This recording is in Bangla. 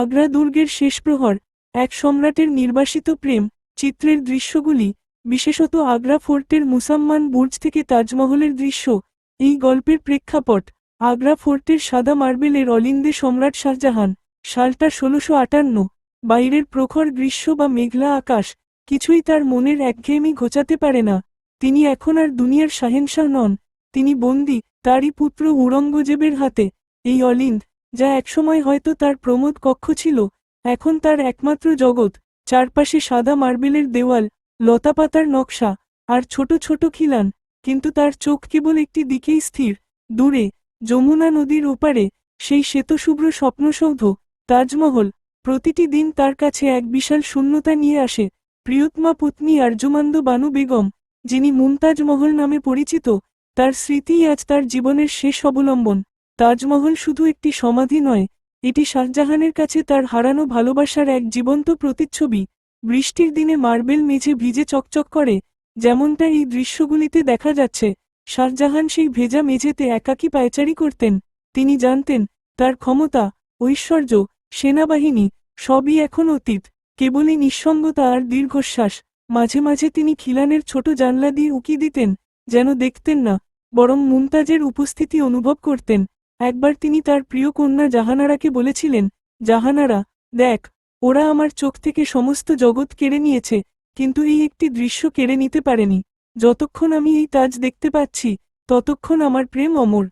আগ্রা দুর্গের শেষ প্রহর, এক সম্রাটের নির্বাসিত প্রেম, চিত্রের দৃশ্যগুলি, বিশেষত আগ্রা ফোর্টের মুসাম্মান বুর্জ থেকে তাজমহলের দৃশ্য, এই গল্পের প্রেক্ষাপট, আগ্রা ফোর্টের সাদা মার্বেলের অলিন্দে সম্রাট শাহজাহান, সালটা ষোলোশো আটান্ন, বাইরের প্রখর গ্রীষ্ম বা মেঘলা আকাশ, কিছুই তার মনের একঘেয়েমি ঘোচাতে পারে না, তিনি এখন আর দুনিয়ার শাহেনশাহ নন, তিনি বন্দী, তারই পুত্র উরঙ্গজেবের হাতে, এই অলিন্দ যা একসময় হয়তো তার প্রমোদ কক্ষ ছিল, এখন তার একমাত্র জগৎ, চারপাশে সাদা মার্বেলের দেওয়াল, লতাপাতার নকশা, আর ছোট ছোট খিলান, কিন্তু তার চোখ কেবল একটি দিকেই স্থির, দূরে, যমুনা নদীর ওপারে, সেই শ্বেতশুভ্র স্বপ্নসৌধ, তাজমহল, প্রতিটি দিন তার কাছে এক বিশাল শূন্যতা নিয়ে আসে, প্রিয়তমা পত্নী আর্যমান্দ বানু বেগম, যিনি মুমতাজ মহল নামে পরিচিত, তার স্মৃতিই আজ তার জীবনের শেষ অবলম্বন। তাজমহল শুধু একটি সমাধি নয়, এটি শাহজাহানের কাছে তার হারানো ভালোবাসার এক জীবন্ত প্রতিচ্ছবি। বৃষ্টির দিনে মার্বেল মেঝে ভিজে চকচক করে, যেমনটা এই দৃশ্যগুলিতে দেখা যাচ্ছে। শাহজাহান সেই ভেজা মেঝেতে একাকী পায়চারি করতেন। তিনি জানতেন, তার ক্ষমতা, ঐশ্বর্য, সেনাবাহিনী, সবই এখন অতীত। কেবলই নিঃসঙ্গতা আর দীর্ঘশ্বাস। মাঝে মাঝে তিনি খিলানের ছোট জানলা দিয়ে উকি দিতেন, যেন দেখতেন না, বরং মুমতাজের উপস্থিতি অনুভব করতেন। একবার তিনি তার প্রিয় কন্যা জাহানারাকে বলেছিলেন, জাহানারা, দেখ, ওরা আমার চোখ থেকে সমস্ত জগৎ কেড়ে নিয়েছে, কিন্তু এই একটি দৃশ্য কেড়ে নিতে পারেনি। যতক্ষণ আমি এই তাজ দেখতে পাচ্ছি, ততক্ষণ আমার প্রেম অমর।